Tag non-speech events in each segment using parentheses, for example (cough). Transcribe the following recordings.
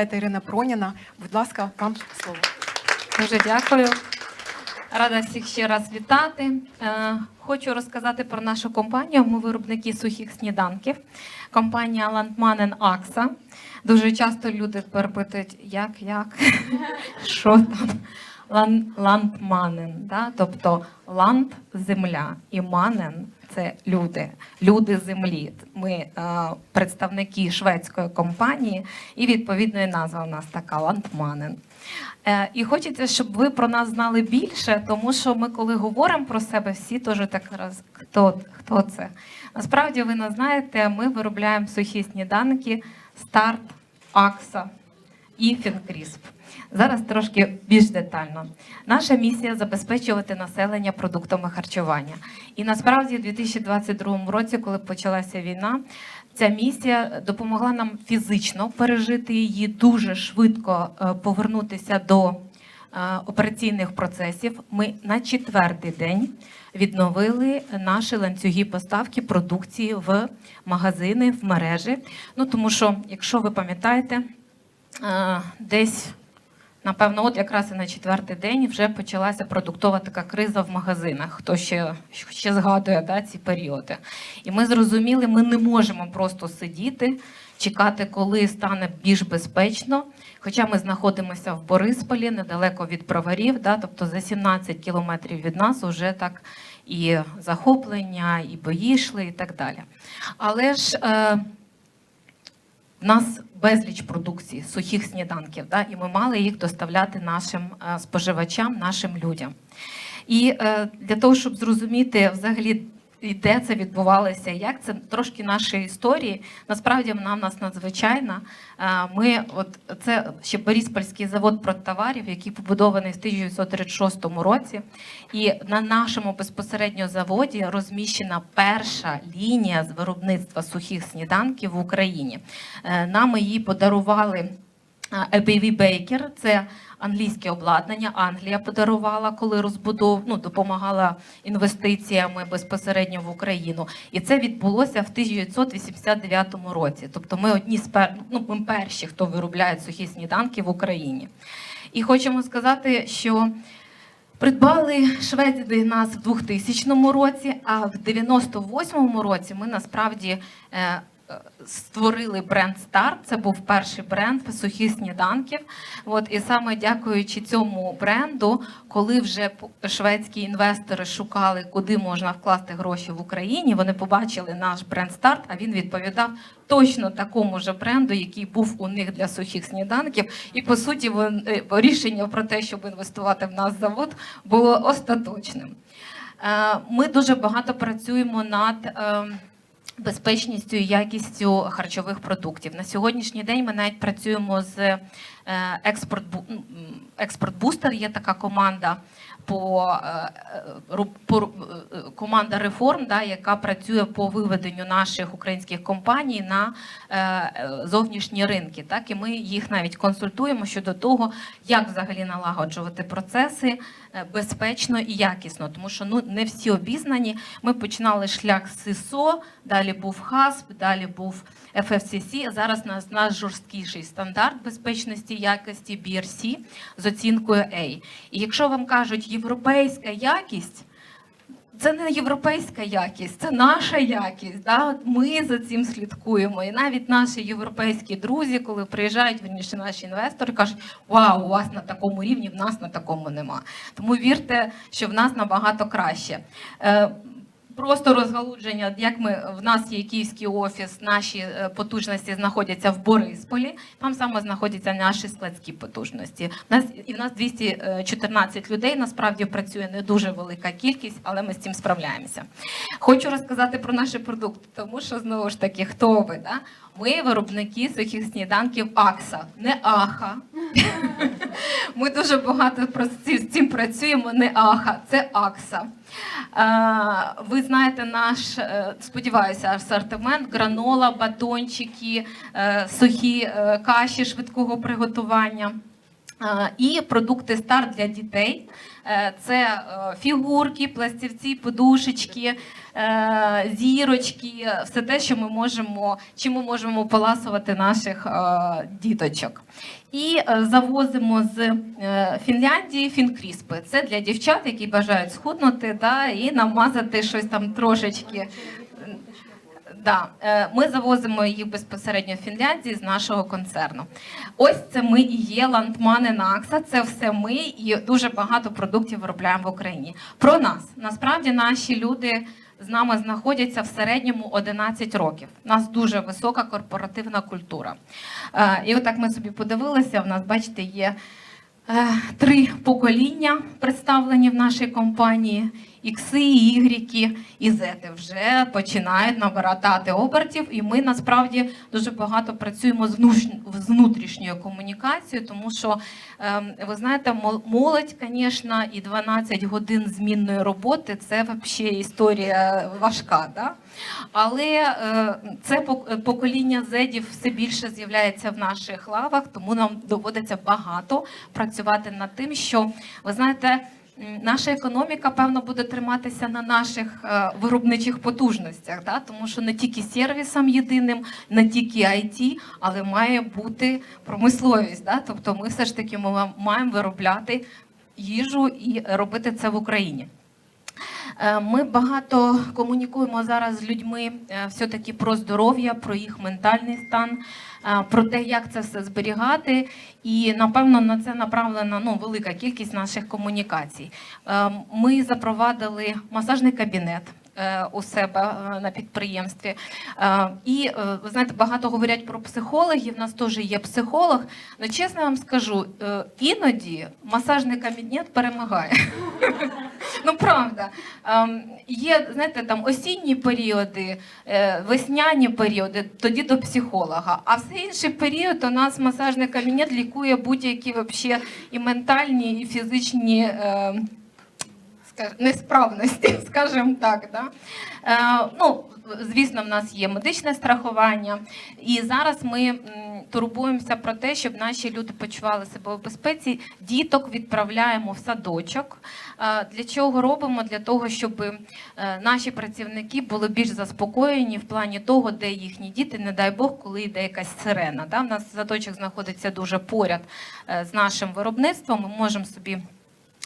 Ірина Проніна. Будь ласка, вам слово. Дуже дякую. Рада всіх ще раз вітати. Е, Хочу розказати про нашу компанію. Ми виробники сухих сніданків. Компанія Landmanen Акса. Дуже часто люди перепитують, як, як, (laughs) що там. Лан- Ландманен, да? тобто ланд земля і манен це люди, люди землі. Ми е, представники шведської компанії, і відповідно назва у нас така ландманен. Е, і хочеться, щоб ви про нас знали більше, тому що ми, коли говоримо про себе, всі теж так раз хто, хто це. Насправді ви не знаєте, ми виробляємо сухі сніданки старт, акса і фінкрісп. Зараз трошки більш детально. Наша місія забезпечувати населення продуктами харчування. І насправді, у 2022 році, коли почалася війна, ця місія допомогла нам фізично пережити її, дуже швидко е, повернутися до е, операційних процесів. Ми на четвертий день відновили наші ланцюги поставки продукції в магазини, в мережі. Ну тому що, якщо ви пам'ятаєте, е, десь. Напевно, от якраз і на четвертий день вже почалася продуктова така криза в магазинах. Хто ще, ще згадує да, ці періоди? І ми зрозуміли, ми не можемо просто сидіти, чекати, коли стане більш безпечно. Хоча ми знаходимося в Борисполі, недалеко від броварів, да, тобто за 17 кілометрів від нас вже так і захоплення, і бої йшли, і так далі. Але ж е, в нас безліч продукції, сухих сніданків, да, і ми мали їх доставляти нашим е, споживачам, нашим людям. І е, для того, щоб зрозуміти взагалі, і де це відбувалося, як це трошки нашої історії. Насправді вона в нас надзвичайна. Е, Ми, от це ще Бориспольський завод продтоварів, який побудований в 1936 році. І на нашому безпосередньо заводі розміщена перша лінія з виробництва сухих сніданків в Україні. Е, Нам її подарували. ABV Baker – це англійське обладнання. Англія подарувала, коли розбудов, ну, допомагала інвестиціями безпосередньо в Україну. І це відбулося в 1989 році. Тобто ми одні з пер... ну, ми перші, хто виробляє сухі сніданки в Україні. І хочемо сказати, що Придбали шведи нас в 2000 році, а в 98-му році ми насправді е, створили бренд Старт. Це був перший бренд сухих сніданків. От і саме дякуючи цьому бренду, коли вже шведські інвестори шукали, куди можна вкласти гроші в Україні, вони побачили наш бренд Старт, а він відповідав точно такому ж бренду, який був у них для сухих сніданків. І по суті, е, рішення про те, щоб інвестувати в наш завод, було остаточним. Е, Ми дуже багато працюємо над е, безпечністю і якістю харчових продуктів. На сьогоднішній день ми навіть працюємо з е, експорт Бу- експорт бустер. Є така команда по, е, е, по команда реформ, да, яка працює по виведенню наших українських компаній на зовнішні ринки. Так і ми їх навіть консультуємо щодо того, як взагалі налагоджувати процеси безпечно і якісно, тому що ну не всі обізнані. Ми починали шлях з СИСО, далі був ХАСП, далі був ФФСС, а зараз нас наш жорсткіший стандарт безпечності якості BRC з оцінкою A. І якщо вам кажуть європейська якість. Це не європейська якість, це наша якість. Да? От Ми за цим слідкуємо. І навіть наші європейські друзі, коли приїжджають, верніше наші інвестори, кажуть, вау, у вас на такому рівні, в нас на такому нема. Тому вірте, що в нас набагато краще. Е, Просто розгалудження, як ми в нас є київський офіс, наші е, потужності знаходяться в Борисполі. Там саме знаходяться наші складські потужності. У нас і в нас 214 людей. Насправді працює не дуже велика кількість, але ми з цим справляємося. Хочу розказати про наші продукти, тому що знову ж таки, хто ви? Да? Ми виробники сухих сніданків Акса, не Аха. (laughs) Ми дуже багато з цим працюємо. Не Аха, це Акса. Ви знаєте наш, е, сподіваюся, асортимент, гранола, батончики, е, сухі е, каші швидкого приготування. І продукти старт для дітей. Е, Це е, фігурки, пластівці, подушечки, е, зірочки, все те, що ми можемо, чим ми можемо поласувати наших діточок. І завозимо з Фінляндії фінкріспи. Це для дівчат, які бажають схуднути да, і намазати щось там трошечки. Да, е, ми завозимо їх безпосередньо в Фінляндії з нашого концерну. Ось це ми і є Ландмани Накса. Це все ми і дуже багато продуктів виробляємо в Україні. Про нас насправді наші люди з нами знаходяться в середньому 11 років. У нас дуже висока корпоративна культура. Е, І отак ми собі подивилися. У нас, бачите, є е, три покоління представлені в нашій компанії. Ікси, ігріки і зети вже починають набирати обертів, і ми насправді дуже багато працюємо з внутрішньою комунікацією, тому що ем, ви знаєте, молодь, звісно, і 12 годин змінної роботи це взагалі історія важка. Да? Але е, це покоління зедів все більше з'являється в наших лавах, тому нам доводиться багато працювати над тим, що ви знаєте. Наша економіка, певно, буде триматися на наших е, виробничих потужностях, да? тому що не тільки сервісом єдиним, не тільки IT, але має бути промисловість. Да? Тобто ми все ж таки ми маємо виробляти їжу і робити це в Україні. Е, Ми багато комунікуємо зараз з людьми е, все-таки про здоров'я, про їх ментальний стан, е, про те, як це все зберігати. І напевно на це направлена ну, велика кількість наших комунікацій. Ми запровадили масажний кабінет. Е, У себе е, на підприємстві. Е, І ви знаєте, багато говорять про психологів. У нас теж є психолог. Але чесно вам скажу, іноді масажний кабінет перемагає. (laughs) Ну правда, Ем, є знаєте, там осінні періоди, весняні періоди, тоді до психолога. А все інший період у нас масажний кабінет лікує будь-які і ментальні, і фізичні. Несправності, (laughs) скажімо так, да? Е, ну, звісно, в нас є медичне страхування, і зараз ми турбуємося про те, щоб наші люди почували себе в безпеці. Діток відправляємо в садочок. Е, Для чого робимо? Для того, щоб е, наші працівники були більш заспокоєні в плані того, де їхні діти, не дай Бог, коли йде якась сирена. Да? У нас садочок знаходиться дуже поряд е, з нашим виробництвом. Ми можемо собі.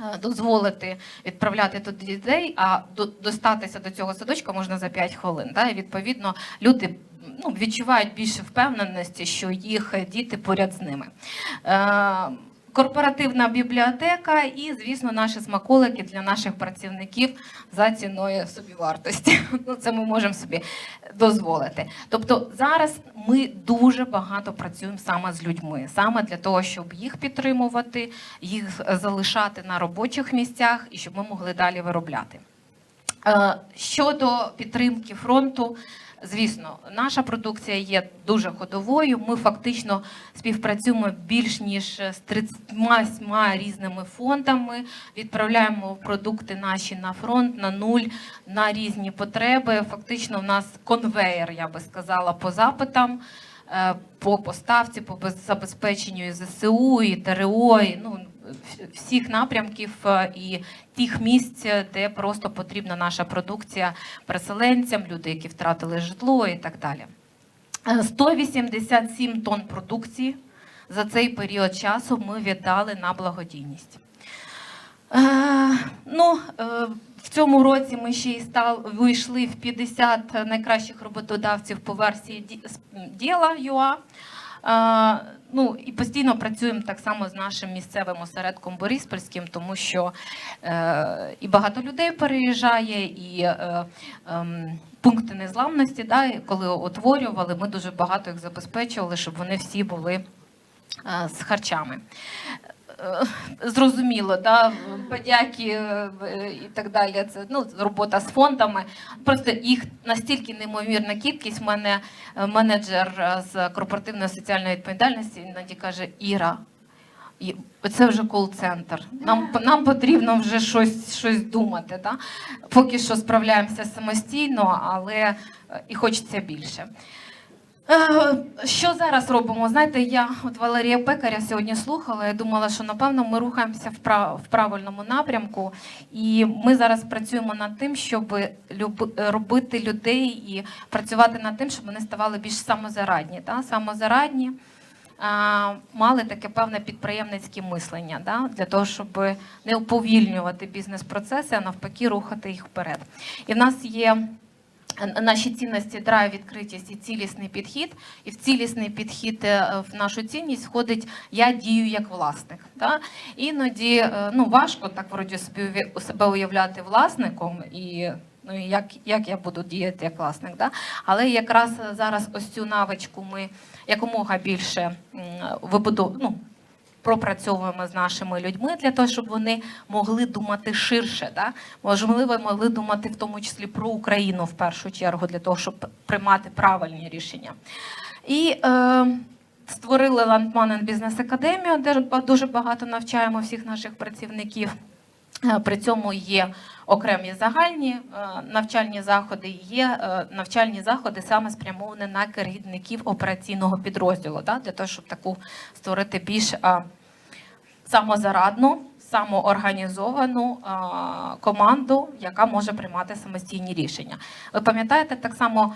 Е, Дозволити відправляти тут дітей, а до- достатися до цього садочка можна за 5 хвилин. Да? І відповідно люди ну, відчувають більше впевненості, що їх діти поряд з ними. Е, корпоративна бібліотека і, звісно, наші смаколики для наших працівників за ціною собівартості. (laughs) Ну, це ми можемо собі дозволити. Тобто зараз ми дуже багато працюємо саме з людьми, саме для того, щоб їх підтримувати, їх залишати на робочих місцях і щоб ми могли далі виробляти. Е, Щодо підтримки фронту, звісно, наша продукція є дуже ходовою. Ми фактично співпрацюємо більш ніж з 37 різними фондами. Відправляємо продукти наші на фронт, на нуль, на різні потреби. Фактично, у нас конвейер, я би сказала, по запитам. е, По поставці, по без- забезпеченню і ЗСУ, і ТРО, і, ну, в- всіх напрямків е, і тих місць, де просто потрібна наша продукція переселенцям, люди, які втратили житло і так далі. Е, 187 тонн продукції за цей період часу ми віддали на благодійність. Е, ну, е, в цьому році ми ще й стал, вийшли в 50 найкращих роботодавців по версії Ді- діла ЮА. Ну, і постійно працюємо так само з нашим місцевим осередком Бориспільським, тому що е, і багато людей переїжджає, і е, е, пункти незламності, да, коли утворювали, ми дуже багато їх забезпечували, щоб вони всі були е, з харчами. Е, Зрозуміло, да, подяки е, е, і так далі. Це ну, робота з фондами. Просто їх настільки неймовірна кількість. У мене менеджер з корпоративної соціальної відповідальності іноді каже: Іра, і це вже кол-центр. Нам, нам потрібно вже щось, щось думати. Да? Поки що справляємося самостійно, але і хочеться більше. Е, Що зараз робимо? Знаєте, я от Валерія Пекаря сьогодні слухала і думала, що напевно ми рухаємося в, прав- в правильному напрямку, і ми зараз працюємо над тим, щоб люби- робити людей і працювати над тим, щоб вони ставали більш самозарадні. Да? Самозарадні, а, мали таке певне підприємницьке мислення, да? для того, щоб не уповільнювати бізнес-процеси, а навпаки рухати їх вперед. І в нас є Наші цінності драйв, відкритість і цілісний підхід. І в цілісний підхід е, в нашу цінність входить я дію як власник. Да? Іноді е, ну, важко так вроді собі себе уявляти власником і. Ну, і як, як я буду діяти як власник, да? але якраз зараз ось цю навичку ми якомога більше м, ну, пропрацьовуємо з нашими людьми для того, щоб вони могли думати ширше, да? можливо, могли думати в тому числі про Україну в першу чергу, для того, щоб приймати правильні рішення. І е, створили Landman Бізнес Академію, де дуже багато навчаємо всіх наших працівників. Е, При цьому є окремі загальні е, навчальні заходи, є е, навчальні заходи саме спрямовані на керівників операційного підрозділу, для того, щоб таку створити більш самозарадну, самоорганізовану команду, яка може приймати самостійні рішення. Ви пам'ятаєте, так само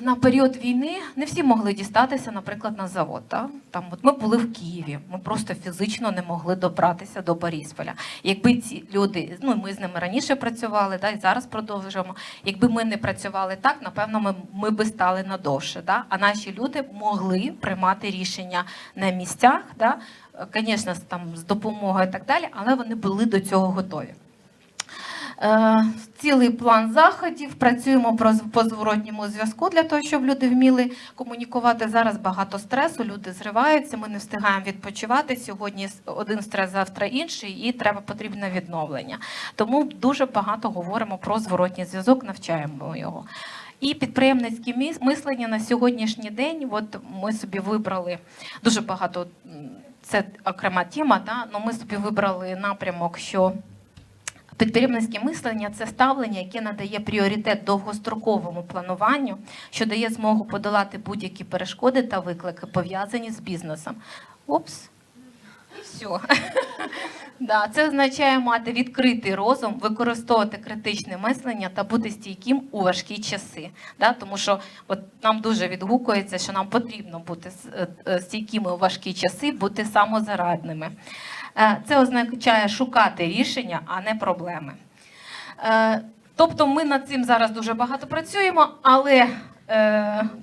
на період війни не всі могли дістатися, наприклад, на завод. Та? Там, от ми були в Києві, ми просто фізично не могли добратися до Борисполя. Якби ці люди, ну ми з ними раніше працювали, да, і зараз продовжуємо. Якби ми не працювали так, напевно, ми, ми би стали надовше. Да? А наші люди могли приймати рішення на місцях, звісно, там з допомогою і так далі, але вони були до цього готові. Е, Цілий план заходів. Працюємо по зворотньому зв'язку для того, щоб люди вміли комунікувати. Зараз багато стресу, люди зриваються. Ми не встигаємо відпочивати. Сьогодні один стрес, завтра інший, і треба потрібне відновлення. Тому дуже багато говоримо про зворотній зв'язок, навчаємо його. І підприємницьке мислення на сьогоднішній день. От ми собі вибрали дуже багато. Це окрема тема. Да? але ми собі вибрали напрямок, що Підприємницьке мислення це ставлення, яке надає пріоритет довгостроковому плануванню, що дає змогу подолати будь-які перешкоди та виклики, пов'язані з бізнесом. Опс. І все. Да, це означає мати відкритий розум, використовувати критичне мислення та бути стійким у важкі часи. Да? Тому що от нам дуже відгукується, що нам потрібно бути е, е, стійкими у важкі часи, бути самозарадними. Е, Це означає шукати рішення, а не проблеми. Тобто ми над цим зараз дуже багато працюємо, але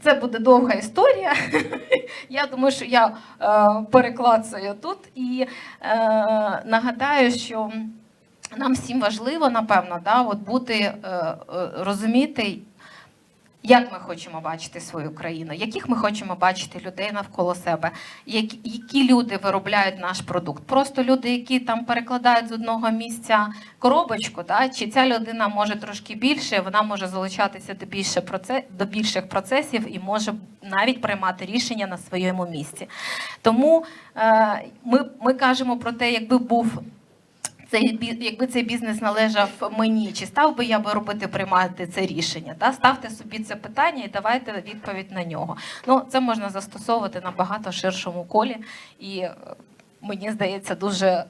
це буде довга історія. (laughs) Я думаю, що я е, переклацаю тут і е, нагадаю, що нам всім важливо, напевно, да, от бути, е, е, розуміти, як ми хочемо бачити свою країну, яких ми хочемо бачити людей навколо себе, які, які люди виробляють наш продукт. Просто люди, які там перекладають з одного місця коробочку, да, чи ця людина може трошки більше, вона може залучатися до більше проце- до більших процесів і може навіть приймати рішення на своєму місці. Тому е, ми, ми кажемо про те, якби був цей якби цей бізнес належав мені, чи став би я би робити приймати це рішення? Та Ставте собі це питання і давайте відповідь на нього. Ну це можна застосовувати на багато ширшому колі, і е, мені здається, дуже.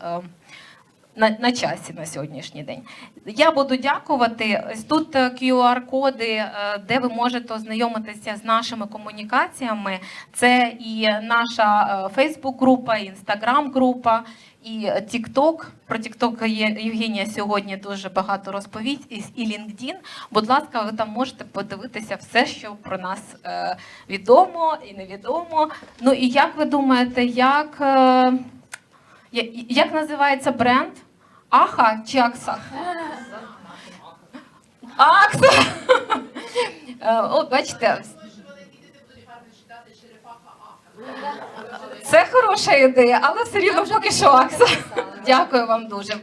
На, на часі на сьогоднішній день. Я буду дякувати. Тут е, QR-коди, е, де ви можете ознайомитися з нашими комунікаціями. Це і наша Фейсбук-група, Інстаграм-група, і TikTok. Про TikTok є Євгенія сьогодні дуже багато розповість. І, LinkedIn. Будь ласка, ви там можете подивитися все, що про нас е, відомо і невідомо. Ну і як ви думаєте, як, як називається бренд? Аха чи Акса? Акса! О, бачите, це хороша ідея, але все рівно поки що Акса. Дякую вам дуже.